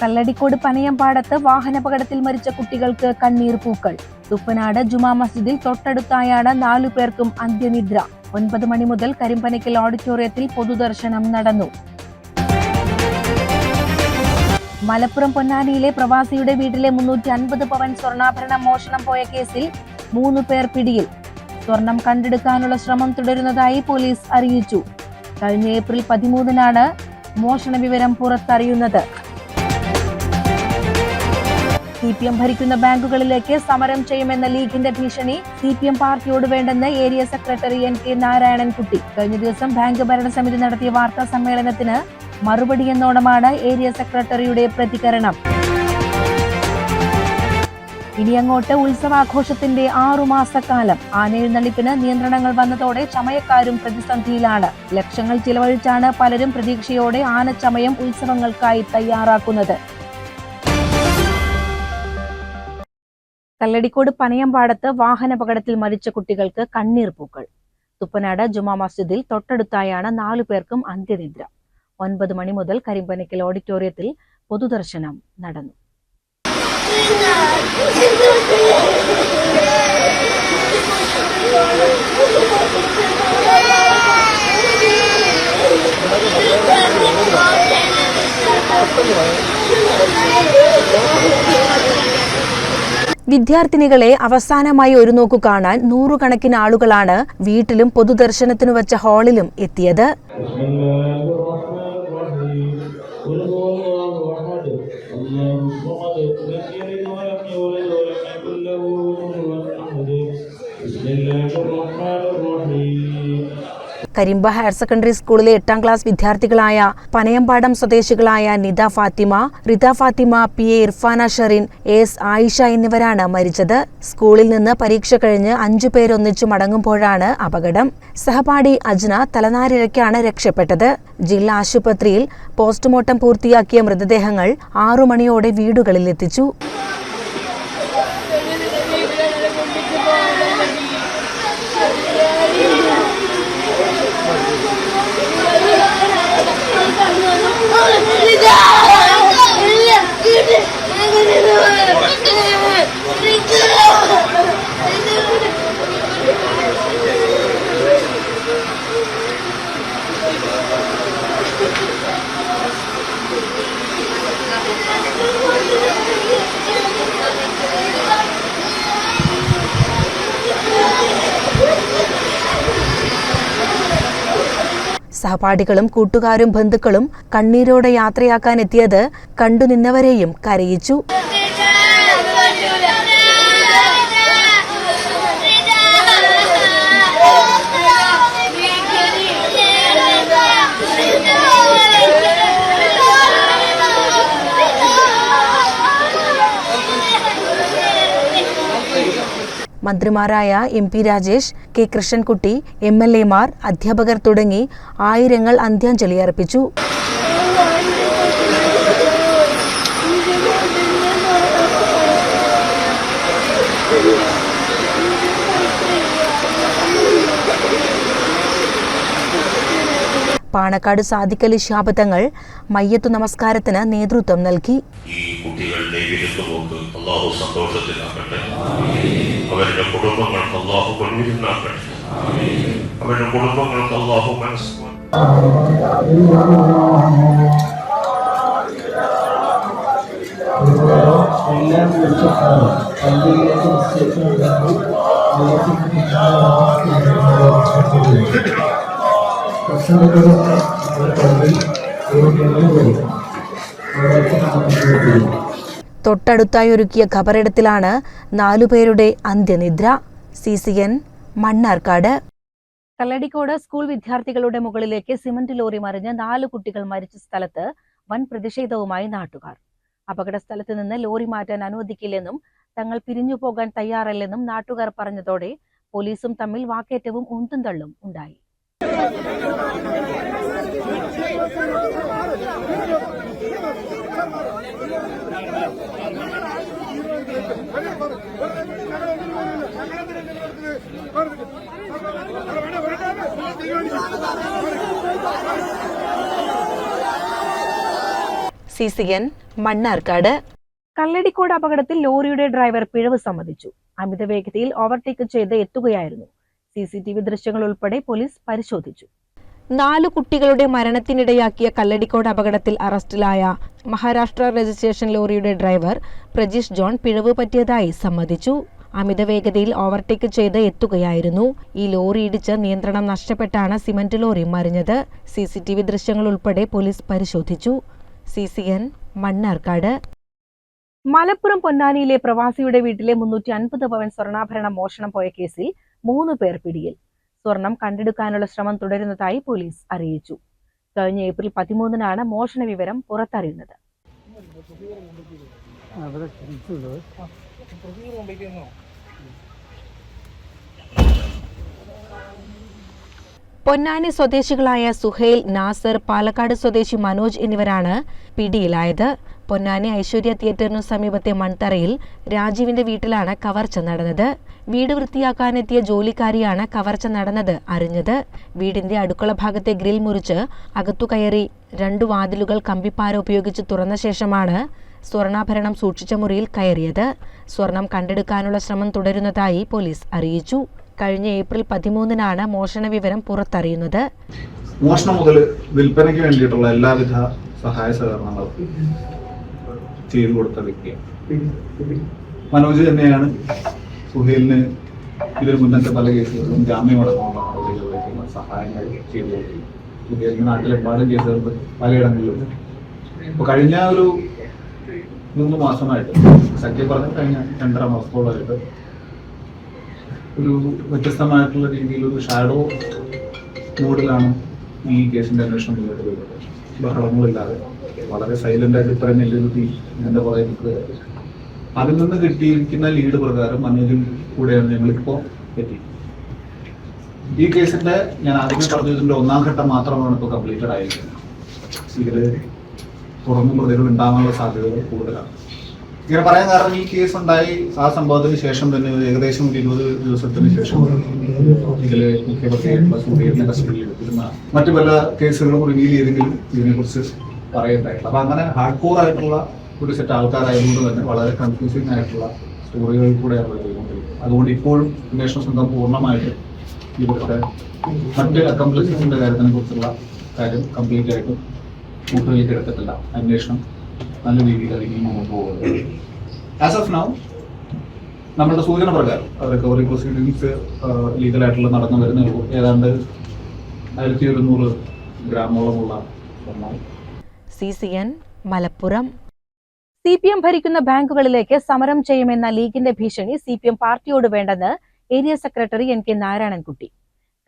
കല്ലടിക്കോട് പനയമ്പാടത്ത് വാഹനപകടത്തിൽ മരിച്ച കുട്ടികൾക്ക് കണ്ണീർ പൂക്കൾ. തുപ്പനാട് ജുമാ മസ്ജിദിൽ തൊട്ടടുത്തായാണ് നാലു പേർക്കും അന്ത്യനിദ്ര. ഒൻപത് മണി മുതൽ കരിമ്പനയ്ക്കൽ ഓഡിറ്റോറിയത്തിൽ പൊതുദർശനം നടന്നു. മലപ്പുറം പൊന്നാനിയിലെ പ്രവാസിയുടെ വീട്ടിലെ മുന്നൂറ്റി അൻപത് പവൻ സ്വർണാഭരണം മോഷണം പോയ കേസിൽ മൂന്ന് പേർ പിടിയിൽ. സ്വർണം കണ്ടെടുക്കാനുള്ള ശ്രമം തുടരുന്നതായി പോലീസ് അറിയിച്ചു. കഴിഞ്ഞ ഏപ്രിൽ പതിമൂന്നിനാണ് മോഷണ വിവരം പുറത്തറിയുന്നത്. സി പി എം ഭരിക്കുന്ന ബാങ്കുകളിലേക്ക് സമരം ചെയ്യുമെന്ന ലീഗിന്റെ ഭീഷണി സി പി എം പാർട്ടിയോട് വേണ്ടെന്ന് area secretary N K Narayanankutty. കഴിഞ്ഞ ദിവസം ബാങ്ക് ഭരണസമിതി നടത്തിയ വാർത്താ സമ്മേളനത്തിന് മറുപടി എന്നോണമാണ് ഏരിയ സെക്രട്ടറിയുടെ പ്രതികരണം. ഇനി അങ്ങോട്ട് ഉത്സവാഘോഷത്തിന്റെ ആറുമാസക്കാലം ആനയെഴുന്നള്ളിപ്പിന് നിയന്ത്രണങ്ങൾ വന്നതോടെ ചമയക്കാരും പ്രതിസന്ധിയിലാണ്. ലക്ഷങ്ങൾ ചിലവഴിച്ചാണ് പലരും പ്രതീക്ഷയോടെ ആനച്ചമയം ഉത്സവങ്ങൾക്കായി തയ്യാറാക്കുന്നത്. കല്ലടിക്കോട് പനയമ്പാടത്ത് വാഹനാപകടത്തിൽ മരിച്ച കുട്ടികൾക്ക് കണ്ണീർ പൂക്കൾ. തുപ്പനാട് ജുമാ മസ്ജിദിൽ തൊട്ടടുത്തായാണ് നാലു പേർക്കും അന്ത്യനിദ്ര. ഒൻപത് മണി മുതൽ കരിമ്പനക്കൽ ഓഡിറ്റോറിയത്തിൽ പൊതുദർശനം നടന്നു. വിദ്യാർത്ഥിനികളെ അവസാനമായി ഒരു നോക്കു കാണാൻ നൂറുകണക്കിന് ആളുകളാണ് വീട്ടിലും പൊതുദർശനത്തിനു വച്ച ഹാളിലും എത്തിയത് بسم الله الرحمن الرحيم കരിമ്പ ഹയർ സെക്കൻഡറി സ്കൂളിലെ എട്ടാം ക്ലാസ് വിദ്യാർത്ഥികളായ പനയമ്പാടം സ്വദേശികളായ Nitha Fathima Ritha Fathima P A Irfana Sherin S Ayisha എന്നിവരാണ് മരിച്ചത്. സ്കൂളിൽ നിന്ന് പരീക്ഷ കഴിഞ്ഞ് അഞ്ചു പേരൊന്നിച്ചു മടങ്ങുമ്പോഴാണ് അപകടം. സഹപാഠി അജ്ന തലനാരിഴയ്ക്കാണ് രക്ഷപ്പെട്ടത്. ജില്ലാ ആശുപത്രിയിൽ പോസ്റ്റ്മോർട്ടം പൂർത്തിയാക്കിയ മൃതദേഹങ്ങൾ ആറു മണിയോടെ വീടുകളിലെത്തിച്ചു. Obrigado! സഹപാഠികളും കൂട്ടുകാരും ബന്ധുക്കളും കണ്ണീരോടെ യാത്രയാക്കാൻ എത്തിയത് കണ്ടുനിന്നവരെയും കരയിച്ചു മന്ത്രിമാരായ M P Rajesh K Krishnankutty M L എമാർ അധ്യാപകർ തുടങ്ങി ആയിരങ്ങൾ അന്ത്യാഞ്ജലി അർപ്പിച്ചു. പാണക്കാട് സാദിക്കലി ശാപതങ്ങൾ മയ്യത്തു നമസ്കാരത്തിന് നേതൃത്വം നൽകി. ഈ കുട്ടികളുടെ ദൈവികത്ത് പോക്ക് അള്ളാഹു സന്തോഷത്തിലാക്കട്ടെ അവരുടെ കുടുംബങ്ങൾക്ക് അള്ളാഹു കൊണ്ടിരുന്നാക്കട്ടെ അവരുടെ കുടുംബങ്ങൾക്ക് അള്ളാഹു മനസ്സ് എല്ലാം വിളിച്ചിട്ടാണ് പള്ളിയിലേക്ക് നിശ്ചയിച്ചിട്ടുണ്ടെങ്കിൽ പ്രശ്നങ്ങളൊക്കെ പള്ളി വരും തൊട്ടടുത്തായി ഒരുക്കിയ ഖബറിടത്തിലാണ് നാലുപേരുടെ അന്ത്യനിദ്ര. C C N Mannarkkad. Kalladikode school വിദ്യാർത്ഥികളുടെ മുകളിലേക്ക് സിമന്റ് ലോറി മറിഞ്ഞ് നാല് കുട്ടികൾ മരിച്ച സ്ഥലത്ത് വൻ പ്രതിഷേധവുമായി നാട്ടുകാർ. അപകട സ്ഥലത്ത് നിന്ന് ലോറി മാറ്റാൻ അനുവദിക്കില്ലെന്നും തങ്ങൾ പിരിഞ്ഞു പോകാൻ തയ്യാറല്ലെന്നും നാട്ടുകാർ പറഞ്ഞതോടെ പോലീസും തമ്മിൽ വാക്കേറ്റവും ഉന്തും തള്ളും ഉണ്ടായി. C C N Mannarkkad. Kalladikode അപകടത്തിൽ ലോറിയുടെ ഡ്രൈവർ പിഴവ് സമ്മതിച്ചു. അമിത വേഗതയിൽ ഓവർടേക്ക് ചെയ്ത് എത്തുകയായിരുന്നു. സി സി ടി വി ദൃശ്യങ്ങൾ ഉൾപ്പെടെ പോലീസ് പരിശോധിച്ചു. നാലു കുട്ടികളുടെ മരണത്തിനിടയാക്കിയ കല്ലടിക്കോട് അപകടത്തിൽ അറസ്റ്റിലായ മഹാരാഷ്ട്ര രജിസ്ട്രേഷൻ ലോറിയുടെ ഡ്രൈവർ പ്രജീഷ് ജോൺ പിഴവ് പറ്റിയതായി സമ്മതിച്ചു. അമിത വേഗതയിൽ ഓവർടേക്ക് ചെയ്ത് എത്തുകയായിരുന്നു. ഈ ലോറി ഇടിച്ച് നിയന്ത്രണം നഷ്ടപ്പെട്ടാണ് സിമന്റ് ലോറി മറിഞ്ഞത്. സി ദൃശ്യങ്ങൾ ഉൾപ്പെടെ പോലീസ് പരിശോധിച്ചു. C C N Mannarkkad. Malappuram പൊന്നാനിയിലെ പ്രവാസിയുടെ വീട്ടിലെ മുന്നൂറ്റി അൻപത് പവൻ സ്വർണാഭരണം മോഷണം പോയ കേസിൽ മൂന്ന് പേർ പിടിയിൽ. സ്വർണം കണ്ടെടുക്കാനുള്ള ശ്രമം തുടരുന്നതായി പോലീസ് അറിയിച്ചു. കഴിഞ്ഞ ഏപ്രിൽ പതിമൂന്നിനാണ് മോഷണ വിവരം പുറത്തറിയുന്നത്. പൊന്നാനി സ്വദേശികളായ സുഹൈൽ നാസർ പാലക്കാട് സ്വദേശി മനോജ് എന്നിവരാണ് പിടിയിലായത്. പൊന്നാനി ഐശ്വര്യ തിയേറ്ററിനു സമീപത്തെ മൺതറയിൽ രാജീവിന്റെ വീട്ടിലാണ് കവർച്ച നടന്നത്. വീട് വൃത്തിയാക്കാനെത്തിയ ജോലിക്കാരിയാണ് കവർച്ച നടന്നത് അറിഞ്ഞത്. വീടിന്റെ അടുക്കള ഭാഗത്തെ ഗ്രിൽ മുറിച്ച് അകത്തു കയറി രണ്ടു വാതിലുകൾ കമ്പിപ്പാര ഉപയോഗിച്ച് തുറന്ന ശേഷമാണ് സ്വർണാഭരണം സൂക്ഷിച്ച മുറിയിൽ കയറിയത്. സ്വർണം കണ്ടെടുക്കാനുള്ള ശ്രമം തുടരുന്നതായി പോലീസ് അറിയിച്ചു. കഴിഞ്ഞ ഏപ്രിൽ പതിമൂന്നിനാണ് മോഷണ വിവരം പുറത്തറിയുന്നത്. മോഷണം മുതൽ വിൽപ്പനയ്ക്ക് വേണ്ടിയിട്ടുള്ള എല്ലാവിധ സഹായ സഹകരണങ്ങളും ചെയ്തു കൊടുത്ത വ്യക്തിയാണ്. മനോജ് തന്നെയാണ് സുഹേലിന് ഇതിന് മുന്നത്തെ പല കേസുകളിലും ജാമ്യമടക്കമുള്ള നടപടികളിലേക്കുള്ള സഹായങ്ങൾ ചെയ്തു കൊടുത്തു. സുഹേലിന് നാട്ടിലെമ്പാടും കേസുകൾ പലയിടങ്ങളിലും. ഇപ്പൊ കഴിഞ്ഞ ഒരു മൂന്ന് മാസമായിട്ട് സത്യം പറഞ്ഞ കഴിഞ്ഞ രണ്ടര മാസത്തോളമായിട്ട് ഒരു വ്യത്യസ്തമായിട്ടുള്ള രീതിയിൽ ഒരു ഷാഡോ മോഡിലാണ് ഈ കേസിന്റെ അന്വേഷണം മുന്നോട്ട് പോയത്. ബഹളങ്ങളില്ലാതെ. വളരെ സൈലന്റ് ആയിട്ട് ഇത്രയും നെല്ലുകുത്തി എന്താ പറയുക അതിൽ നിന്ന് കിട്ടിയിരിക്കുന്ന ലീഡ് പ്രകാരം അനുജൻ കൂടെയാണ് ഞങ്ങളിപ്പോ എത്തി. ഈ കേസിന്റെ ഞാൻ ആദ്യമേ പറഞ്ഞതിന്റെ ഒന്നാം ഘട്ടം മാത്രമാണ് ഇപ്പോൾ കംപ്ലീറ്റഡ് ആയിരിക്കുന്നത്. ഇതിൽ തുറന്നു പ്രതികൾ ഉണ്ടാകാനുള്ള സാധ്യതകൾ കൂടുതലാണ്. ഇങ്ങനെ പറയാൻ കാരണം ഈ കേസ് ഉണ്ടായി. ആ സംഭവത്തിന് ശേഷം തന്നെ ഏകദേശം ഒരു ഇരുപത് ദിവസത്തിന് ശേഷം ഇതിൽ മറ്റു പല കേസുകളും റിവീൽ ചെയ്തെങ്കിലും ഇതിനെക്കുറിച്ച് പറയണ്ടായിട്ടില്ല അപ്പൊ അങ്ങനെ ഹാർഡ് കോർ ആയിട്ടുള്ള ഒരു സെറ്റ് ആൾക്കാരായതുകൊണ്ട് തന്നെ വളരെ കൺഫ്യൂസിംഗ് ആയിട്ടുള്ള സ്റ്റോറികൾ കൂടെയാണ് അതുകൊണ്ട് ഇപ്പോഴും അന്വേഷണ സംഘം പൂർണമായിട്ട് ഇവിടുത്തെ മറ്റ് അക്കംപ്ലിസിന്റെ കാര്യത്തിനെ കുറിച്ചുള്ള കാര്യം കംപ്ലീറ്റ് ആയിട്ടും കൂട്ടുകളിലേക്ക് എടുത്തിട്ടില്ല. അന്വേഷണം നല്ല രീതിയിൽ അതിന് മുമ്പോട്ട് പോകുന്നത്. ആസ് ഓഫ് നൗ നമ്മളുടെ സൂചന പ്രകാരം റിക്കവറി പ്രൊസീഡിങ്സ് ലീഗലായിട്ടുള്ള നടന്നു വരുന്ന ഏതാണ്ട് ആയിരത്തി ഒരുന്നൂറ് ഗ്രാമോളമുള്ള സ്വർണം C C N Malappuram. C P M ഭരിക്കുന്ന ബാങ്കുകളിലേക്ക് സമരം ചെയ്യുമെന്ന ലീഗിന്റെ ഭീഷണി സി പി എം പാർട്ടിയോട് വേണ്ടെന്ന് area secretary N K Narayanankutty.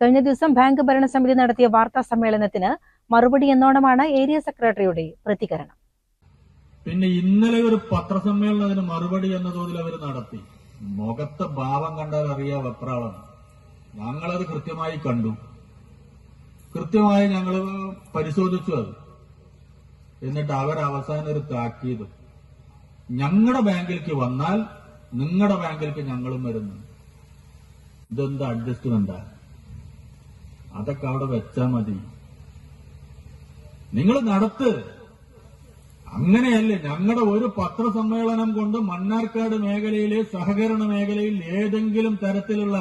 കഴിഞ്ഞ ദിവസം ബാങ്ക് ഭരണസമിതി നടത്തിയ വാർത്താ സമ്മേളനത്തിന് മറുപടി എന്നോണമാണ് ഏരിയ സെക്രട്ടറിയുടെ പ്രതികരണം. പിന്നെ ഇന്നലെ ഒരു പത്രസമ്മേളനം അതിന് മറുപടി എന്ന തോതിൽ അവർ നടത്തി. മുഖത്തെ ഭാവം കണ്ടാൽ അറിയാ വെപ്രാളം. ഞങ്ങളത് കൃത്യമായി കണ്ടു. കൃത്യമായി ഞങ്ങൾ പരിശോധിച്ചു അത്. എന്നിട്ട് അവർ അവസാനം ഒരു താക്കീത്. ഞങ്ങളുടെ ബാങ്കിലേക്ക് വന്നാൽ നിങ്ങളുടെ ബാങ്കിലേക്ക് ഞങ്ങളും വരുന്നു. ഇതെന്താ അഡ്ജസ്റ്റ്മെന്റാ? അതൊക്കെ അവിടെ വെച്ചാൽ മതി. നിങ്ങൾ നടത്ത്. അങ്ങനെയല്ലേ ഞങ്ങളുടെ ഒരു പത്രസമ്മേളനം കൊണ്ട് മണ്ണാർക്കാട് മേഖലയിലെ സഹകരണ മേഖലയിൽ ഏതെങ്കിലും തരത്തിലുള്ള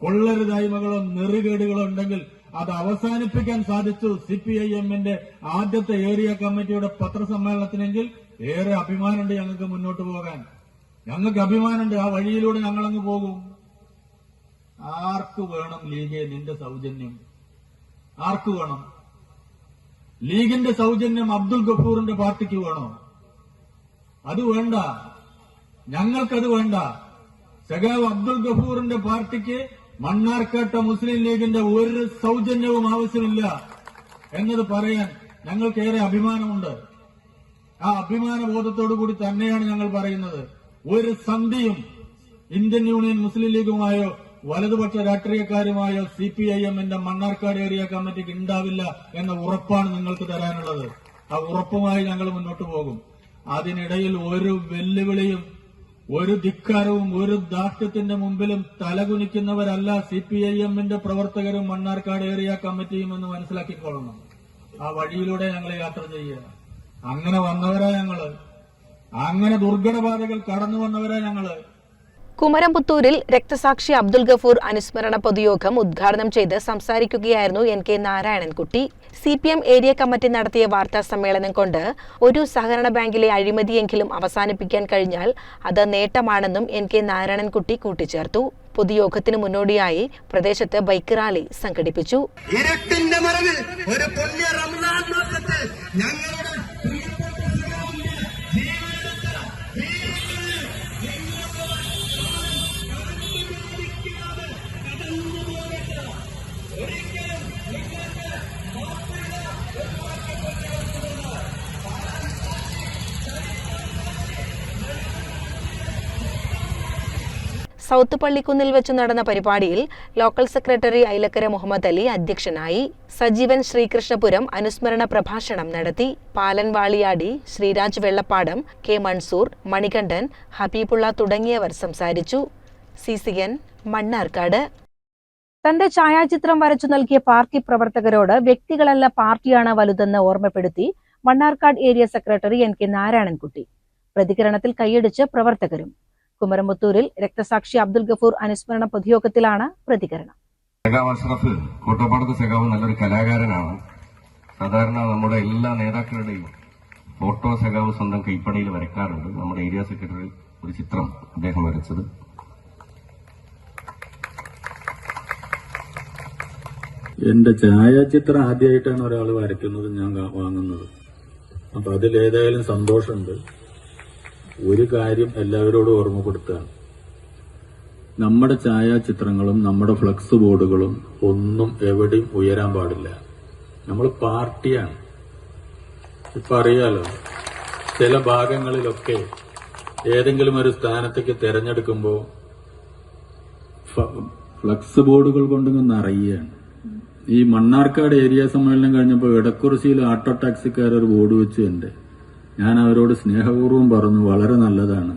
കൊള്ളരുതായ്മകളോ നെറുകേടുകളോ ഉണ്ടെങ്കിൽ അത് അവസാനിപ്പിക്കാൻ സാധിച്ചു സി പി ഐ എമ്മിന്റെ ആദ്യത്തെ ഏരിയ കമ്മിറ്റിയുടെ പത്രസമ്മേളനത്തിനെങ്കിൽ ഏറെ അഭിമാനമുണ്ട് ഞങ്ങൾക്ക് മുന്നോട്ട് പോകാൻ. ഞങ്ങൾക്ക് അഭിമാനമുണ്ട് ആ വഴിയിലൂടെ ഞങ്ങളങ്ങ് പോകും. ആർക്ക് വേണം ലീഗെ നിന്റെ സൗജന്യം? ആർക്ക് വേണം? ലീഗിന്റെ സൗജന്യം അബ്ദുൽ ഗഫൂറിന്റെ പാർട്ടിക്ക് വേണോ? അത് വേണ്ട. ഞങ്ങൾക്കത് വേണ്ട. സഖാവ് അബ്ദുൽ ഗഫൂറിന്റെ പാർട്ടിക്ക് മണ്ണാർക്കാട്ട മുസ്ലിം ലീഗിന്റെ ഒരു സൗജന്യവും ആവശ്യമില്ല എന്നത് പറയാൻ ഞങ്ങൾക്കേറെ അഭിമാനമുണ്ട്. ആ അഭിമാന ബോധത്തോടു കൂടി തന്നെയാണ് ഞങ്ങൾ പറയുന്നത്. ഒരു സന്ധിയും ഇന്ത്യൻ യൂണിയൻ മുസ്ലിം ലീഗുമായോ വലതുപക്ഷ രാഷ്ട്രീയക്കാരുമായ സി പി ഐ എമ്മിന്റെ മണ്ണാർക്കാട് ഏരിയ കമ്മിറ്റിക്ക് ഉണ്ടാവില്ല എന്ന ഉറപ്പാണ് നിങ്ങൾക്ക് തരാനുള്ളത്. ആ ഉറപ്പുമായി ഞങ്ങൾ മുന്നോട്ട് പോകും. അതിനിടയിൽ ഒരു വെല്ലുവിളിയും ഒരു ധിക്കാരവും ഒരു ദാഷ്ട്യത്തിന്റെ മുമ്പിലും തലകുനിക്കുന്നവരല്ല സി പി ഐ എമ്മിന്റെ പ്രവർത്തകരും മണ്ണാർക്കാട് ഏരിയ കമ്മിറ്റിയും എന്ന് മനസ്സിലാക്കിക്കൊള്ളണം. ആ വഴിയിലൂടെ ഞങ്ങൾ യാത്ര ചെയ്യുക. അങ്ങനെ വന്നവരാ ഞങ്ങൾ. അങ്ങനെ ദുർഘടപാതകൾ കടന്നു വന്നവരാ ഞങ്ങൾ. കുമരംപുത്തൂരിൽ രക്തസാക്ഷി അബ്ദുൽ ഗഫൂർ അനുസ്മരണ പൊതുയോഗം ഉദ്ഘാടനം ചെയ്ത് സംസാരിക്കുകയായിരുന്നു N K Narayanankutty. C P M area committee നടത്തിയ വാർത്താ സമ്മേളനം കൊണ്ട് ഒരു സഹകരണ ബാങ്കിലെ അഴിമതിയെങ്കിലും അവസാനിപ്പിക്കാൻ കഴിഞ്ഞാൽ അത് നേട്ടമാണെന്നും എൻ കെ നാരായണൻകുട്ടി കൂട്ടിച്ചേർത്തു. പൊതുയോഗത്തിന് മുന്നോടിയായി പ്രദേശത്ത് ബൈക്ക് റാലി സംഘടിപ്പിച്ചു. ഞങ്ങളുടെ സൗത്ത് പള്ളിക്കുന്നിൽ വെച്ച് നടന്ന പരിപാടിയിൽ ലോക്കൽ സെക്രട്ടറി ഐലക്കര മുഹമ്മദ് അലി അധ്യക്ഷനായി സജീവൻ ശ്രീകൃഷ്ണപുരം അനുസ്മരണ പ്രഭാഷണം നടത്തി പാലൻ വാളിയാടി ശ്രീരാജ് വെള്ളപ്പാടം കെ മൺസൂർ മണികണ്ഠൻ ഹബീബുള്ള തുടങ്ങിയവർ സംസാരിച്ചു. C C N Mannarkkad. തന്റെ ഛായാചിത്രം വരച്ചു നൽകിയ പാർട്ടി പ്രവർത്തകരോട് വ്യക്തികളല്ല പാർട്ടിയാണ് വലുതെന്ന് ഓർമ്മപ്പെടുത്തി Mannarkkad area secretary N K Narayanankutty. പ്രതികരണത്തിൽ കൈയടിച്ച് പ്രവർത്തകരും കുമരമുത്തൂരിൽ രക്തസാക്ഷി അബ്ദുൽ ഗഫൂർ അനുസ്മരണ പൊതുയോഗത്തിലാണ് പ്രതികരണം. സെഗാവ് അഷ്റഫ് കോട്ടപ്പാടത്ത് സഖാവ് നല്ലൊരു കലാകാരനാണ്. സാധാരണ നമ്മുടെ എല്ലാ നേതാക്കളുടെയും ഫോട്ടോ സഖാവ് സ്വന്തം കൈപ്പടയിൽ വരയ്ക്കാറുണ്ട് നമ്മുടെ ഏരിയ സെക്രട്ടറി ഒരു ചിത്രം അദ്ദേഹം വരച്ചത്. എന്റെ ഛായാചിത്രം ആദ്യമായിട്ടാണ് ഒരാൾ വരയ്ക്കുന്നത് ഞാൻ വാങ്ങുന്നത്. അപ്പൊ അതിലേതായാലും സന്തോഷമുണ്ട്. ഒരു കാര്യം എല്ലാവരോടും ഓർമ്മപ്പെടുത്തുകയാണ്. നമ്മുടെ ഛായാചിത്രങ്ങളും നമ്മുടെ ഫ്ലക്സ് ബോർഡുകളും ഒന്നും എവിടെയും ഉയരാൻ പാടില്ല. നമ്മൾ പാർട്ടിയാണ്. ഇപ്പൊ അറിയാലോ ചില ഭാഗങ്ങളിലൊക്കെ ഏതെങ്കിലും ഒരു സ്ഥാനത്തേക്ക് തെരഞ്ഞെടുക്കുമ്പോൾ ഫ്ലക്സ് ബോർഡുകൾ കൊണ്ടിങ്ങ് നിറയുകയാണ്. ഈ മണ്ണാർക്കാട് ഏരിയ സമ്മേളനം കഴിഞ്ഞപ്പോൾ ഇടക്കുറിശിയിൽ ഓട്ടോ ടാക്സിക്കാർ ഒരു ബോർഡ് വെച്ചുണ്ട് ഞാൻ അവരോട് സ്നേഹപൂർവം പറഞ്ഞു വളരെ നല്ലതാണ്.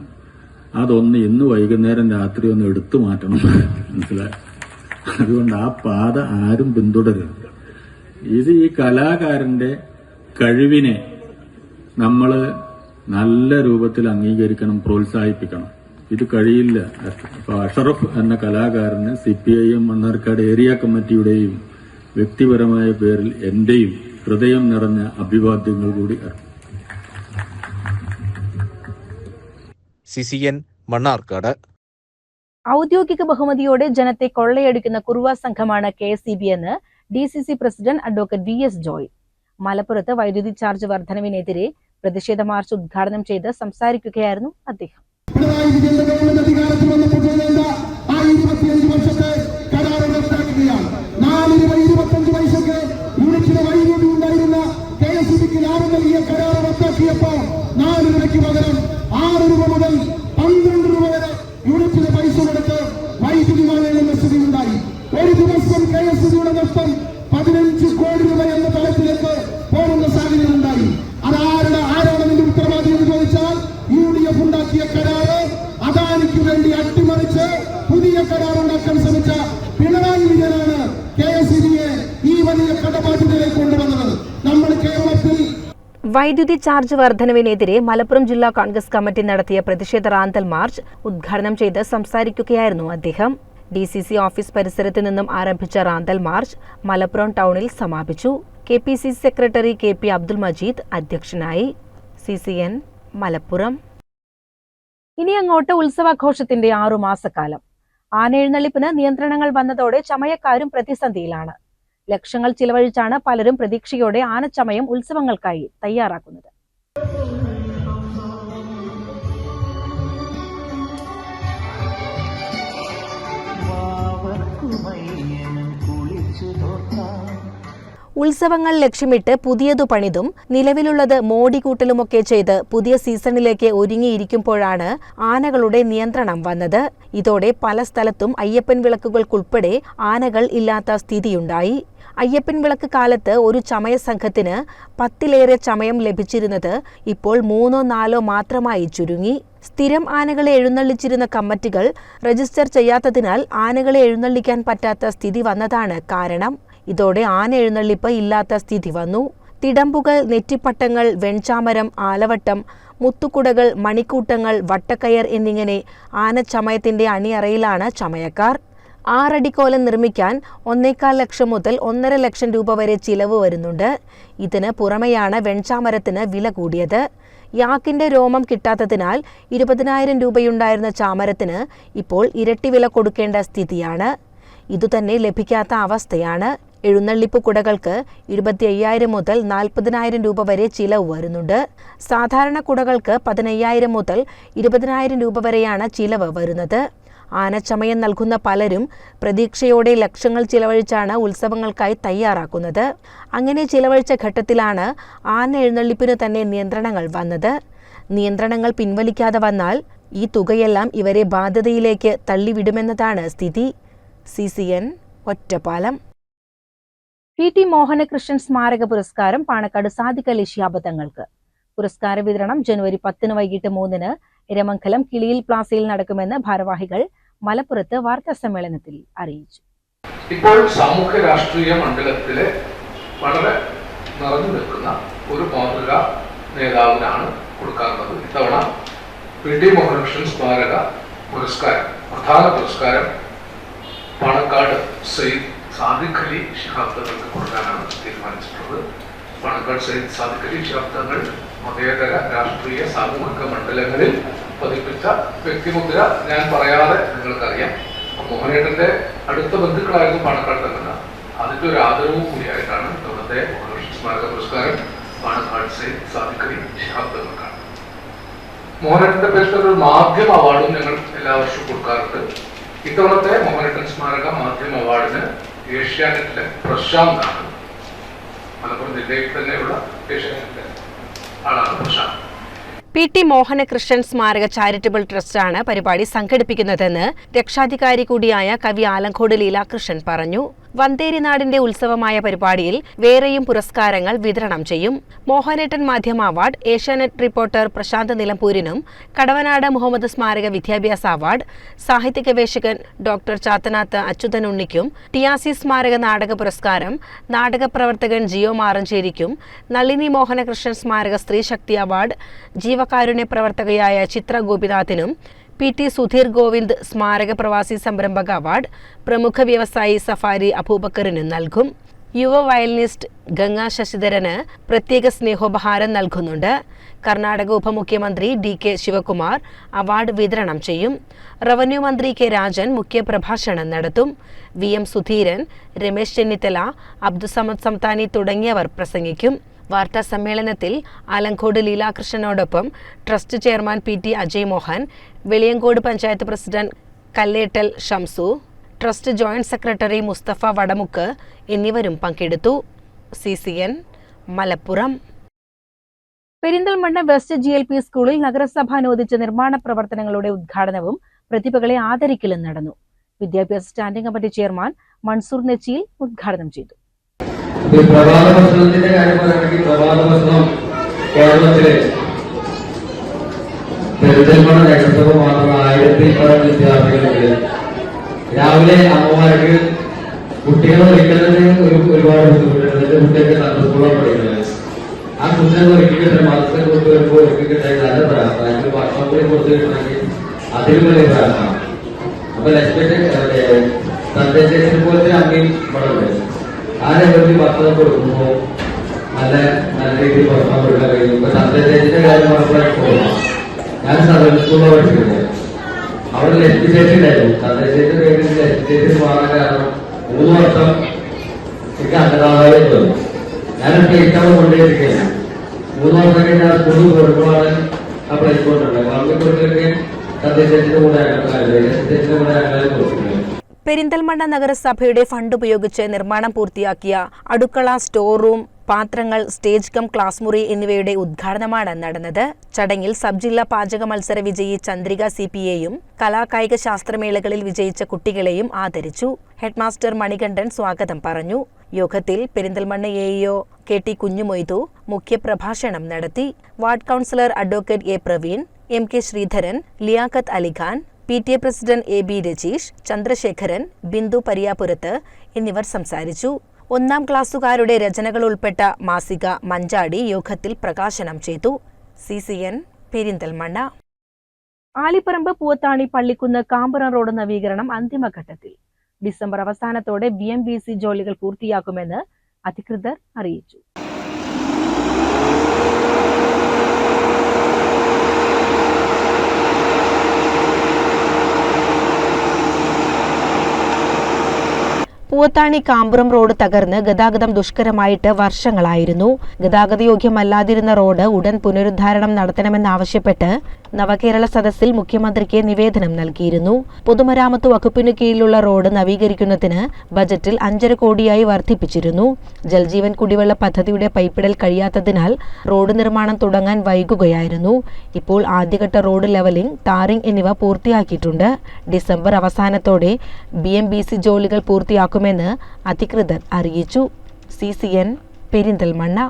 അതൊന്ന് ഇന്ന് വൈകുന്നേരം രാത്രി ഒന്ന് എടുത്തു മാറ്റണം. മനസ്സിലായി? അതുകൊണ്ട് ആ പാത ആരും പിന്തുടരുത് ഇത് ഈ കലാകാരന്റെ കഴിവിനെ നമ്മൾ നല്ല രൂപത്തിൽ അംഗീകരിക്കണം പ്രോത്സാഹിപ്പിക്കണം. ഇത് കഴിയില്ല. അപ്പൊ അഷറഫ് എന്ന കലാകാരന് C P I M Mannarkkad area കമ്മിറ്റിയുടെയും വ്യക്തിപരമായ പേരിൽ എന്റെയും ഹൃദയം നിറഞ്ഞ അഭിവാദ്യങ്ങൾ കൂടി അർപ്പിക്കുന്നു. C C N Mannarkkad. ഔദ്യോഗിക ബഹുമതിയോടെ ജനത്തെ കൊള്ളയടിക്കുന്ന കുറുവ സംഘമാണ് കെ എസ് സി ബി എന്ന് D C C president advocate V S Joy. മലപ്പുറത്ത് വൈദ്യുതി ചാർജ് വർധനവിനെതിരെ പ്രതിഷേധ മാർച്ച് ഉദ്ഘാടനം ചെയ്ത് സംസാരിക്കുകയായിരുന്നു അദ്ദേഹം. നഷ്ടം പതിനഞ്ച് കോടി രൂപ എന്ന തലത്തിലേക്ക് പോകുന്ന സാഹചര്യം ഉണ്ടായി അതാരുടെ ആരാണ് ഇതിന്റെ ഉത്തരവാദി എന്ന് ചോദിച്ചാൽ യു ഡി എഫ് ഉണ്ടാക്കിയ കരാറ്. അദാനിക്ക് വേണ്ടി അട്ടിമറിച്ച് പുതിയ കരാർ ഉണ്ടാക്കാൻ ശ്രമിച്ച പിണറായി വിജയനാണ് കെ എസ് ഈ വലിയ കടബാധ്യതയിലേക്ക് കൊണ്ടുവന്നത്. നമ്മൾ കേരളത്തിൽ വൈദ്യുതി ചാർജ് വർധനവിനെതിരെ മലപ്പുറം ജില്ലാ കോൺഗ്രസ് കമ്മിറ്റി നടത്തിയ പ്രതിഷേധ റാന്തൽ മാർച്ച് ഉദ്ഘാടനം ചെയ്ത് സംസാരിക്കുകയായിരുന്നു അദ്ദേഹം. ഡി സി സി ഓഫീസ് പരിസരത്ത് നിന്നും ആരംഭിച്ച റാന്തൽ മാർച്ച് മലപ്പുറം ടൗണിൽ സമാപിച്ചു. K P C secretary K P Abdul Majeed അധ്യക്ഷനായി. C C N Malappuram. ഇനി അങ്ങോട്ട് ഉത്സവാഘോഷത്തിന്റെ ആറു മാസക്കാലം. ആനയെഴുന്നള്ളിപ്പിന് നിയന്ത്രണങ്ങൾ വന്നതോടെ ചമയക്കാരും പ്രതിസന്ധിയിലാണ്. ലക്ഷങ്ങൾ ചിലവഴിച്ചാണ് പലരും പ്രതീക്ഷയോടെ ആനച്ചമയം ഉത്സവങ്ങൾക്കായി തയ്യാറാക്കുന്നത്. ഉത്സവങ്ങൾ ലക്ഷ്യമിട്ട് പുതിയതു പണിതും നിലവിലുള്ളത് മോടി കൂട്ടലുമൊക്കെ ചെയ്ത് പുതിയ സീസണിലേക്ക് ഒരുങ്ങിയിരിക്കുമ്പോഴാണ് ആനകളുടെ നിയന്ത്രണം വന്നത്. ഇതോടെ പല സ്ഥലത്തും അയ്യപ്പൻ വിളക്കുകൾക്കുൾപ്പെടെ ആനകൾ ഇല്ലാത്ത സ്ഥിതിയുണ്ടായി. അയ്യപ്പൻ വിളക്ക് കാലത്ത് ഒരു ചമയ സംഘത്തിന് പത്തിലേറെ ചമയം ലഭിച്ചിരുന്നത് ഇപ്പോൾ മൂന്നോ നാലോ മാത്രമായി ചുരുങ്ങി. സ്ഥിരം ആനകളെ എഴുന്നള്ളിച്ചിരുന്ന കമ്മിറ്റികൾ രജിസ്റ്റർ ചെയ്യാത്തതിനാൽ ആനകളെ എഴുന്നള്ളിക്കാൻ പറ്റാത്ത സ്ഥിതി വന്നതാണ് കാരണം. ഇതോടെ ആന എഴുന്നള്ളിപ്പ് ഇല്ലാത്ത സ്ഥിതി വന്നു. തിടമ്പുകൾ നെറ്റിപ്പട്ടങ്ങൾ വെൺചാമരം ആലവട്ടം മുത്തുകുടകൾ മണിക്കൂട്ടങ്ങൾ വട്ടക്കയർ എന്നിങ്ങനെ ആനച്ചമയത്തിന്റെ അണിയറയിലാണ് ചമയക്കാർ. ആറടിക്കോലം നിർമ്മിക്കാൻ ഒന്നേകാൽ ലക്ഷം മുതൽ ഒന്നര ലക്ഷം രൂപ വരെ ചിലവ് വരുന്നുണ്ട്. ഇതിന് പുറമെയാണ് വെൺചാമരത്തിന് വില കൂടിയത്. യാക്കിന്റെ രോമം കിട്ടാത്തതിനാൽ ഇരുപതിനായിരം രൂപയുണ്ടായിരുന്ന ചാമരത്തിന് ഇപ്പോൾ ഇരട്ടി വില കൊടുക്കേണ്ട സ്ഥിതിയാണ്. ഇതുതന്നെ ലഭിക്കാത്ത അവസ്ഥയാണ്. എഴുന്നള്ളിപ്പ് കുടകൾക്ക് ഇരുപത്തി അയ്യായിരം മുതൽ നാൽപ്പതിനായിരം രൂപ വരെ ചിലവ് വരുന്നുണ്ട്. സാധാരണ കുടകൾക്ക് പതിനയ്യായിരം മുതൽ ഇരുപതിനായിരം രൂപ വരെയാണ് ചിലവ് വരുന്നത്. ആനച്ചമയം നൽകുന്ന പലരും പ്രതീക്ഷയോടെ ലക്ഷങ്ങൾ ചിലവഴിച്ചാണ് ഉത്സവങ്ങൾക്കായി തയ്യാറാക്കുന്നത്. അങ്ങനെ ചിലവഴിച്ച ഘട്ടത്തിലാണ് ആന എഴുന്നള്ളിപ്പിന് തന്നെ നിയന്ത്രണങ്ങൾ വന്നത്. നിയന്ത്രണങ്ങൾ പിൻവലിക്കാതെ വന്നാൽ ഈ തുകയെല്ലാം ഇവരെ ബാധ്യതയിലേക്ക് തള്ളിവിടുമെന്നതാണ് സ്ഥിതി. C C N Ottapalam. P T Mohanakrishnan സ്മാരക പുരസ്കാരം പാണക്കാട് സാദിഖ് അലി പുരസ്കാര വിതരണം ജനുവരി പത്തിന് വൈകിട്ട് മൂന്നിന് ഇരമംഗലം കിളിയിൽ പ്ലാസയിൽ നടക്കുമെന്ന് ഭാരവാഹികൾ മലപ്പുറത്ത് വാർത്താ സമ്മേളനത്തിൽ അറിയിച്ചു. ഇപ്പോൾ സാമൂഹ്യ രാഷ്ട്രീയ മണ്ഡലത്തിലെ വളരെ നിറഞ്ഞു നിൽക്കുന്ന ഒരു മാതൃക നേതാവിനാണ് കൊടുക്കാറുള്ളത്. ഇത്തവണ പി ടി മോഹനകൃഷ്ണൻ സ്മാരക പുരസ്കാരം പ്രധാന പുരസ്കാരം പാണക്കാട് സയ്യിദ് സാദിഖ് ശിഹാബ്ദങ്ങൾക്ക് കൊടുക്കാനാണ് തീരുമാനിച്ചിട്ടുള്ളത്. പണക്കാട് സയ്യിദ് സാധുക്കലി ശിഹാബ്ദങ്ങൾ മതേതര രാഷ്ട്രീയ സാമൂഹിക മണ്ഡലങ്ങളിൽ പതിപ്പിച്ച വ്യക്തിമുദ്ര ഞാൻ പറയാതെ നിങ്ങൾക്കറിയാം. മോഹനേട്ടന്റെ അടുത്ത ബന്ധുക്കളായിരുന്നു പാണക്കാട് തങ്ങൾ അതിന്റെ ഒരു ആദരവും കൂടിയായിട്ടാണ് ഇത്തവണത്തെ മോഹനകൃഷ്ണ സ്മാരക പുരസ്കാരം പാണക്കാട് സൈദ് സാദിഖ് അലി ശിഹാബ് തങ്ങൾക്കാണ് മോഹനേട്ടന്റെ പേരിൽ ഒരു മാധ്യമ അവാർഡും ഞങ്ങൾ എല്ലാ വർഷവും കൊടുക്കാറുണ്ട്. ഇത്തവണത്തെ മോഹനേട്ടൻ സ്മാരക മാധ്യമ അവാർഡിന് ഏഷ്യാനെറ്റിലെ പ്രശാന്താണ് മലപ്പുറം ജില്ലയിൽ തന്നെയുള്ള ഏഷ്യാനെറ്റിലെ ആളാണ് പ്രശാന്ത്. പി ടി മോഹനകൃഷ്ണൻ സ്മാരക ചാരിറ്റബിൾ ട്രസ്റ്റാണ് പരിപാടി സംഘടിപ്പിക്കുന്നതെന്ന് രക്ഷാധികാരി കൂടിയായ കവി ആലങ്കോട് ലീലാകൃഷ്ണൻ പറഞ്ഞു. വന്തേരിനാടിന്റെ ഉത്സവമായ പരിപാടിയിൽ വേറെയും പുരസ്കാരങ്ങൾ വിതരണം ചെയ്യും. മോഹനേട്ടൻ മാധ്യമ അവാർഡ് ഏഷ്യാനെറ്റ് റിപ്പോർട്ടർ പ്രശാന്ത് നിലമ്പൂരിനും കടവനാട് മുഹമ്മദ് സ്മാരക വിദ്യാഭ്യാസ അവാർഡ് സാഹിത്യ ഗവേഷകൻ ഡോക്ടർ ചാത്തനാത്ത് അച്യുതൻ ഉണ്ണിക്കും ടിയാസി സ്മാരക നാടക പുരസ്കാരം നാടക പ്രവർത്തകൻ ജിയോ മാറഞ്ചേരിക്കും നളിനി മോഹനകൃഷ്ണൻ സ്മാരക സ്ത്രീശക്തി അവാർഡ് ജീവകാരുണ്യ പ്രവർത്തകയായ ചിത്ര ഗോപിനാഥിനും പി ടി സുധീർ ഗോവിന്ദ് സ്മാരക പ്രവാസി സംരംഭക അവാർഡ് പ്രമുഖ വ്യവസായി സഫാരി അബൂബക്കറിന് നൽകും. യുവ വയലിനിസ്റ്റ് ഗംഗാ ശശിധരന് പ്രത്യേക സ്നേഹോപഹാരം നൽകുന്നുണ്ട്. കർണാടക ഉപമുഖ്യമന്ത്രി ഡി കെ ശിവകുമാർ അവാർഡ് വിതരണം ചെയ്യും. റവന്യൂ മന്ത്രി കെ രാജൻ മുഖ്യപ്രഭാഷണം നടത്തും. വി എം സുധീരൻ രമേശ് ചെന്നിത്തല അബ്ദുസമദ് സംതാനി തുടങ്ങിയവർ പ്രസംഗിക്കും. വാർത്താ സമ്മേളനത്തിൽ Alankode ലീലാകൃഷ്ണനോടൊപ്പം trust chairman P T Ajay Mohan Veliyankode panchayat president Kallettal Shamsu trust joint secretary Musthafa Vadamukku എന്നിവരും പങ്കെടുത്തു. C C N Malappuram. Perinthalmanna west G L P സ്കൂളിൽ നഗരസഭ അനുവദിച്ച നിർമ്മാണ പ്രവർത്തനങ്ങളുടെ ഉദ്ഘാടനവും പ്രതിഭകളെ ആദരിക്കലും നടന്നു. വിദ്യാഭ്യാസ standing committee chairman Mansoor Nechiyil ഉദ്ഘാടനം ചെയ്തു. ഈ പ്രഭാത ഭക്ഷണത്തിന്റെ കാര്യം പറയുകയാണെങ്കിൽ പ്രഭാത ഭക്ഷണം കേരളത്തിലെ പെരുന്തൽമണ നഗരസഭ മാത്രം ആയിരത്തി പരം വിദ്യാർത്ഥികളുണ്ട്. രാവിലെ അമ്മമാർക്ക് കുട്ടികളെ ഒരുക്കുന്നതിന് ഒരു ഒരുപാട് ബുദ്ധിമുട്ടുണ്ട്. എന്റെ കുട്ടിയൊക്കെ സ്കൂളാണ് പഠിക്കുന്നത്. ആ കുട്ടികളെ ഒരുക്കിക്കിട്ട് മതത്തെ കൊണ്ട് വരുമ്പോൾ ഒരുക്കിക്കിട്ടെ നല്ല പ്രാർത്ഥന. അതിന് ഭക്ഷണം കൂടി കൊടുത്തു കിട്ടണമെങ്കിൽ അതിലും വലിയ പ്രാർത്ഥന. അപ്പൊ ലക്ഷ്മിന്റെ സന്ദേശത്തിന് പോലത്തെ അമ്മയും ഉണ്ട് ആ ലെവലിൽ ഭക്ഷണം കൊടുക്കുമ്പോൾ നല്ല നല്ല രീതിയിൽ ഭക്ഷണം കൊടുക്കാൻ കഴിയും. ഇപ്പൊ സന്ദേശത്തിന്റെ കാര്യം മാത്രമായിട്ട് ഞാൻ സർവീസ് സ്കൂളിൽ പഠിച്ചിട്ടുണ്ട്. അവിടെ ചേച്ചി ഉണ്ടായിരുന്നു. സന്ദേശത്തിന്റെ പേരിൽ ചേച്ചി മാറാൻ കാരണം മൂന്ന് വർഷം എനിക്ക് അന്ധനാഥായം തോന്നി ഞാൻ ടേസ്റ്റ് കൊണ്ടുപോയിരിക്കുകയാണ്. മൂന്ന് വർഷം കഴിഞ്ഞാൽ സ്കൂളിൽ കൊടുക്കുവാണ് ആ പ്ലേസ്മെന്റ് ഉണ്ട് ഗവൺമെന്റ് കൊടുത്തൊക്കെ സന്ദേശത്തിന്റെ കൂടെ അങ്ങനെ ലക്ഷ്മി കൂടെ അങ്ങനെ കൊടുക്കുന്നത് പെരിന്തൽമണ്ണ നഗരസഭയുടെ ഫണ്ട് ഉപയോഗിച്ച് നിർമ്മാണം പൂർത്തിയാക്കിയ അടുക്കള സ്റ്റോർ റൂം പാത്രങ്ങൾ സ്റ്റേജ് കം ക്ലാസ് മുറി എന്നിവയുടെ ഉദ്ഘാടനമാണ് നടന്നത്. ചടങ്ങിൽ സബ് ജില്ലാ പാചക മത്സര വിജയി ചന്ദ്രിക സി പി എയും കലാകായിക ശാസ്ത്രമേളകളിൽ വിജയിച്ച കുട്ടികളെയും ആദരിച്ചു. ഹെഡ്മാസ്റ്റർ മണികണ്ഠൻ സ്വാഗതം പറഞ്ഞു. യോഗത്തിൽ Perinthalmanna AEO K T Kunjumoidu മുഖ്യപ്രഭാഷണം നടത്തി. Ward councillor advocate A Praveen M K Sreedharan Liyaqath Alikhan P T A president A B Rajeesh Chandrasekharan Bindu Pariyapurath എന്നിവർ സംസാരിച്ചു. ഒന്നാം ക്ലാസ്സുകാരുടെ രചനകൾ ഉൾപ്പെട്ട മാസിക മഞ്ചാടി യോഗത്തിൽ പ്രകാശനം ചെയ്തു. C C N Perinthalmanna. Alipparamba Poovathani Pallikkunnu Kampuram road നവീകരണം അന്തിമഘട്ടത്തിൽ. ഡിസംബർ അവസാനത്തോടെ ബി എം ബി സി ജോലികൾ പൂർത്തിയാക്കുമെന്ന് അധികൃതർ അറിയിച്ചു. പൂവത്താണി കാമ്പുറം റോഡ് തകർന്ന് ഗതാഗതം ദുഷ്കരമായിട്ട് വർഷങ്ങളായിരുന്നു. ഗതാഗതയോഗ്യമല്ലാതിരുന്ന റോഡ് ഉടൻ പുനരുദ്ധാരണം നടത്തണമെന്നാവശ്യപ്പെട്ട് നവകേരള സദസ്സിൽ മുഖ്യമന്ത്രിക്ക് നിവേദനം നൽകിയിരുന്നു. പൊതുമരാമത്ത് വകുപ്പിനു കീഴിലുള്ള റോഡ് നവീകരിക്കുന്നതിന് ബജറ്റിൽ അഞ്ചര കോടിയായി വർദ്ധിപ്പിച്ചിരുന്നു. ജൽജീവൻ കുടിവെള്ള പദ്ധതിയുടെ പൈപ്പിടൽ കഴിയാത്തതിനാൽ റോഡ് നിർമ്മാണം തുടങ്ങാൻ വൈകുകയായിരുന്നു. ഇപ്പോൾ ആദ്യഘട്ട റോഡ് ലെവലിംഗ് ടാറിംഗ് എന്നിവ പൂർത്തിയാക്കിയിട്ടുണ്ട്. ഡിസംബർ അവസാനത്തോടെ ബി എം ബി സി ജോലികൾ പൂർത്തിയാക്കുമെന്ന് അധികൃതർ അറിയിച്ചു. C C N Perinthalmanna.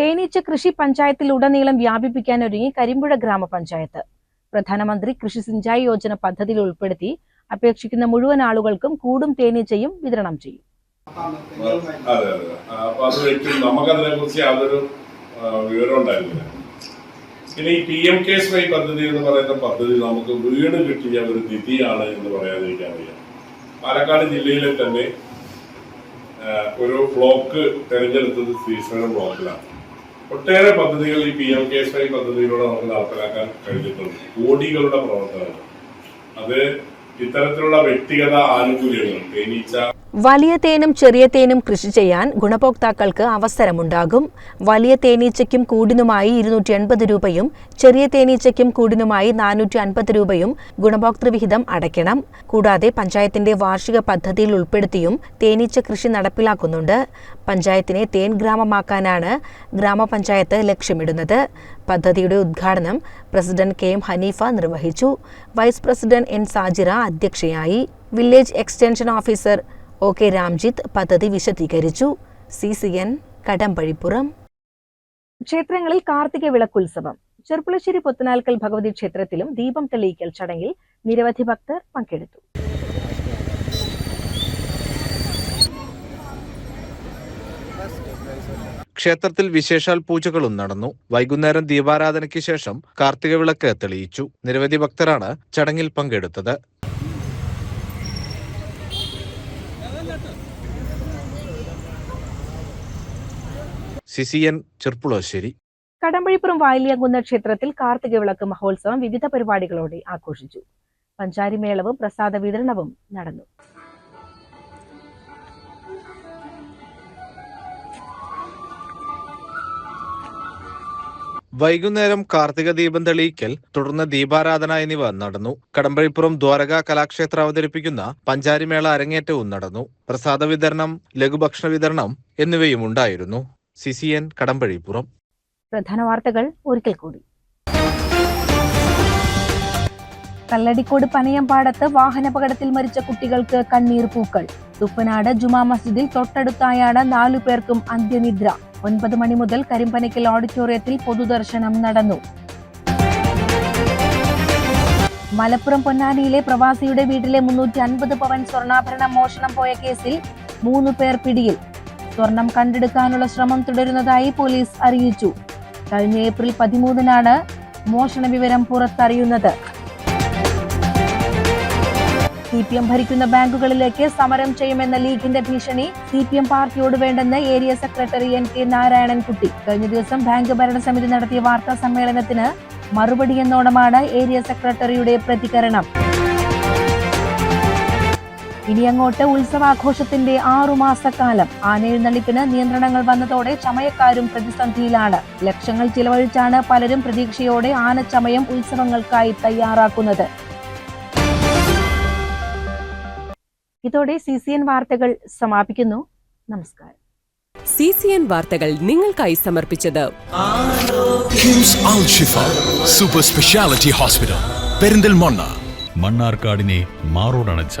തേനീച്ച കൃഷി പഞ്ചായത്തിലുടനീളം വ്യാപിപ്പിക്കാൻ ഒരുങ്ങി കരിമ്പുഴ ഗ്രാമപഞ്ചായത്ത്. പ്രധാനമന്ത്രി കൃഷി സിഞ്ചായി യോജന പദ്ധതിയിൽ ഉൾപ്പെടുത്തി അപേക്ഷിക്കുന്ന മുഴുവൻ ആളുകൾക്കും കൂടും തേനീച്ചയും വിതരണം ചെയ്യും. അതെ അതെ. കുറിച്ച് പിന്നെ P M K S Y പദ്ധതി എന്ന് പറയുന്ന പദ്ധതി നമുക്ക് വീട് കിട്ടിയ ഒരു നിധിയാണ് എന്ന് പറയാതിരിക്കാൻ വയ്യ. പാലക്കാട് ജില്ലയിലെ തന്നെ ഒരു ബ്ലോക്ക് തെരഞ്ഞെടുത്തത് ശ്രീശ്വരം ബ്ലോക്കിലാണ്. ഒട്ടേറെ പദ്ധതികൾ ഈ P M K S Y പദ്ധതിയിലൂടെ നമുക്ക് നടപ്പിലാക്കാൻ കഴിഞ്ഞിട്ടുണ്ട്. കോടികളുടെ പ്രവർത്തനങ്ങൾ. അത് ഇത്തരത്തിലുള്ള വ്യക്തിഗത ആനുകൂല്യങ്ങൾ തേനീച്ച വലിയ തേനും ചെറിയ തേനും കൃഷി ചെയ്യാൻ ഗുണഭോക്താക്കൾക്ക് അവസരമുണ്ടാകും. വലിയ തേനീച്ചയ്ക്കും കൂടിനുമായി ഇരുന്നൂറ്റി എൺപത് രൂപയും ചെറിയ തേനീച്ചയ്ക്കും കൂടിനുമായി നാനൂറ്റി അൻപത് രൂപയും ഗുണഭോക്തൃവിഹിതം അടയ്ക്കണം. കൂടാതെ പഞ്ചായത്തിന്റെ വാർഷിക പദ്ധതിയിൽ ഉൾപ്പെടുത്തിയും തേനീച്ച കൃഷി നടപ്പിലാക്കുന്നുണ്ട്. പഞ്ചായത്തിനെ തേൻ ഗ്രാമമാക്കാനാണ് ഗ്രാമപഞ്ചായത്ത് ലക്ഷ്യമിടുന്നത്. പദ്ധതിയുടെ ഉദ്ഘാടനം പ്രസിഡന്റ് കെ എം ഹനീഫ നിർവഹിച്ചു. വൈസ് പ്രസിഡന്റ് എൻ സാജിറ അധ്യക്ഷയായി. Village extension officer O K Ramjith പദ്ധതി വിശദീകരിച്ചു. C C N Kadambazhipuram. ക്ഷേത്രങ്ങളിൽ കാർത്തിക വിളക്കുത്സവം. ചെർപ്പുളശ്ശേരി പൊത്തനാൽക്കൽ ഭഗവതി ക്ഷേത്രത്തിലും ദീപം തെളിയിക്കൽ ചടങ്ങിൽ നിരവധി ഭക്തർ പങ്കെടുത്തു. ക്ഷേത്രത്തിൽ വിശേഷാൽ പൂജകളും നടന്നു. വൈകുന്നേരം ദീപാരാധനയ്ക്ക് ശേഷം കാർത്തിക വിളക്ക് തെളിയിച്ചു. നിരവധി ഭക്തരാണ് ചടങ്ങിൽ പങ്കെടുത്തത്. സിസിഎൻ ചെർപ്പുളശ്ശേരി. കടമ്പഴിപ്പുറം വായിലിയങ്കുന്ന ക്ഷേത്രത്തിൽ കാർത്തിക വിളക്ക് മഹോത്സവം വിവിധ പരിപാടികളോടെ ആഘോഷിച്ചു. പഞ്ചാരിമേളവും പ്രസാദ വിതരണവും നടന്നു. വൈകുന്നേരം കാർത്തിക ദീപം തെളിയിക്കൽ തുടർന്ന് ദീപാരാധന എന്നിവ നടന്നു. കടമ്പഴിപ്പുറം ദ്വാരക കലാക്ഷേത്രം അവതരിപ്പിക്കുന്ന പഞ്ചാരിമേള അരങ്ങേറ്റവും നടന്നു. പ്രസാദ വിതരണം ലഘുഭക്ഷണ വിതരണം എന്നിവയും ഉണ്ടായിരുന്നു. സിസിഎൻ കടമ്പഴിപ്പുറം. പ്രധാന വാർത്തകൾ ഒരിക്കൽ കൂടി. കല്ലടിക്കോട് പനയമ്പാടത്ത് വാഹനപകടത്തിൽ മരിച്ച കുട്ടികൾക്ക് കണ്ണീർ പൂക്കൾ. തുപ്പനാട് ജുമാ മസ്ജിദിൽ തൊട്ടടുത്തായാണ് നാലു പേർക്കും അന്ത്യനിദ്ര. ഒൻപത് മണി മുതൽ കരിമ്പനയ്ക്കൽ ഓഡിറ്റോറിയത്തിൽ പൊതുദർശനം നടന്നു. മലപ്പുറം പൊന്നാനിയിലെ പ്രവാസിയുടെ വീട്ടിലെ മുന്നൂറ്റി അൻപത് പവൻ സ്വർണാഭരണം മോഷണം പോയ കേസിൽ മൂന്ന് പേർ പിടിയിൽ. സ്വർണം കണ്ടെടുക്കാനുള്ള ശ്രമം തുടരുന്നതായി പോലീസ് അറിയിച്ചു. കഴിഞ്ഞ ഏപ്രിൽ പതിമൂന്നിനാണ് മോഷണ വിവരം പുറത്തറിയുന്നത്. സി പി എം ഭരിക്കുന്ന ബാങ്കുകളിലേക്ക് സമരം ചെയ്യുമെന്ന ലീഗിന്റെ ഭീഷണി സി പി എം പാർട്ടിയോട് വേണ്ടെന്ന് area secretary N K Narayanankutty. കഴിഞ്ഞ ദിവസം ബാങ്ക് ഭരണസമിതി നടത്തിയ വാർത്താ സമ്മേളനത്തിന് മറുപടി എന്നോണമാണ് ഏരിയ സെക്രട്ടറിയുടെ പ്രതികരണം. ഇനി അങ്ങോട്ട് ഉത്സവാഘോഷത്തിന്റെ ആറുമാസക്കാലം. ആനയെഴുന്നള്ളിപ്പിന് നിയന്ത്രണങ്ങൾ വന്നതോടെ ചമയക്കാരും പ്രതിസന്ധിയിലാണ്. ലക്ഷങ്ങൾ ചിലവഴിച്ചാണ് പലരും പ്രതീക്ഷയോടെ ആനച്ചമയം ഉത്സവങ്ങൾക്കായി തയ്യാറാക്കുന്നത്. ഇതോടെ സി സി എൻ വാർത്തകൾ സമാപിക്കുന്നു. നമസ്കാരം. സി സി എൻ വാർത്തകൾ നിങ്ങൾക്കായി സമർപ്പിച്ചത് സൂപ്പർ സ്പെഷ്യാലിറ്റി ഹോസ്പിറ്റൽ പെരിന്തൽമണ്ണ മണ്ണാർക്കാടിനെ മാറോടണച്ച